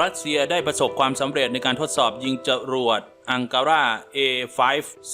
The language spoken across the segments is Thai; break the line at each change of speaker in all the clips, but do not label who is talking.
รัสเซียได้ประสบความสำเร็จในการทดสอบยิงจรวดอังการา A5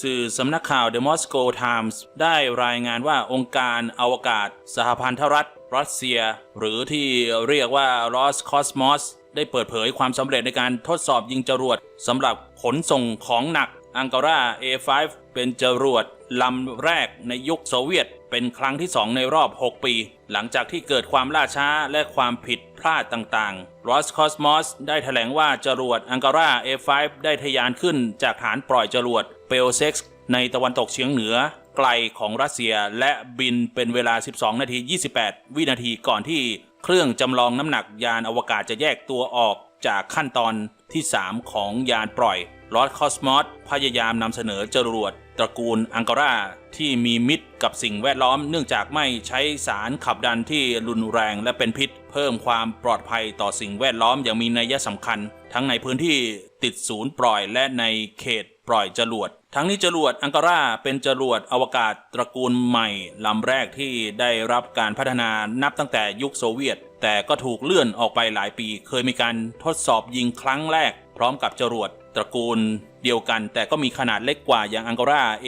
สื่อสำนักข่าว The Moscow Times ได้รายงานว่าองค์การอวกาศ สหพันธรัฐ รัสเซีย หรือที่เรียกว่า Roscosmos ได้เปิดเผยความสำเร็จในการทดสอบยิงจรวดสำหรับขนส่งของหนัก อังการา A5 เป็นจรวดลำแรกในยุคโซเวียต เป็นครั้งที่ 2 ในรอบ 6 ปี หลังจากที่เกิดความล่าช้าและความผิดพลาดต่างๆ Roscosmos ได้แถลงว่าจรวดอังการา A5 ได้ทะยานขึ้นจากฐานปล่อยจรวดเปลเซ็กในตะวันตกเฉียงเหนือไกลของรัสเซียและบินเป็นเวลา 12 นาที 28 วินาทีก่อนที่เครื่องจำลองน้ำหนักยานอวกาศจะแยกตัวออก จากขั้นตอนที่ 3 ของยานปล่อยลอสคอสมอสพยายามนำเสนอจรวดตระกูลอังการาที่มีมิตรกับสิ่งแวดล้อม เนื่องจากไม่ใช้สารขับดันที่รุนแรงและเป็นพิษ เพิ่มความปลอดภัยต่อสิ่งแวดล้อมอย่างมีนัยสำคัญ ทั้งในพื้นที่ติดศูนย์ปล่อยและในเขตปล่อยจรวด ทั้งนี้จรวดอังการาเป็นจรวดอวกาศตระกูลใหม่ลำแรกที่ได้รับการพัฒนานับตั้งแต่ยุคโซเวียต แต่ก็ถูกเลื่อนออกไปหลายปี เคยมีการทดสอบยิงครั้งแรก พร้อมกับจรวดตระกูลเดียวกัน แต่ก็มีขนาดเล็กกว่าอย่างอังการา A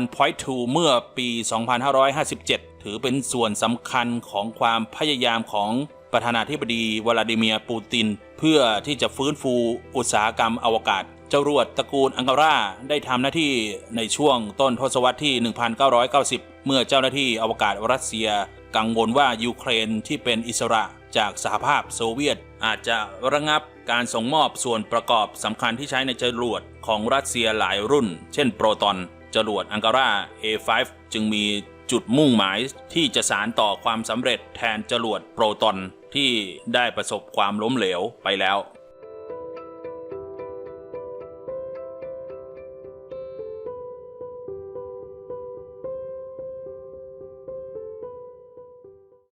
1.2 เมื่อปี 2557 ถือเป็นส่วนสำคัญของความพยายามของ ประธานาธิบดีวลาดิเมียร์ปูติน เพื่อที่จะฟื้นฟูอุตสาหกรรมอวกาศจรวดตระกูลอังการาได้ทำหน้าที่ในช่วงต้นทศวรรษที่ 1990 เมื่อเจ้าหน้าที่อวกาศรัสเซีย กังวลว่ายูเครนที่เป็นอิสระจากสหภาพโซเวียต อาจจะระงับการส่งมอบส่วนประกอบสำคัญที่ใช้ในจรวดของรัสเซียหลายรุ่น เช่นโปรตอนจรวดอังการา A5 จึงมี จุดมุ่งหมายที่จะสารต่อความสำเร็จแทนจรวดโปรตอนที่ได้ประสบความล้มเหลวไปแล้ว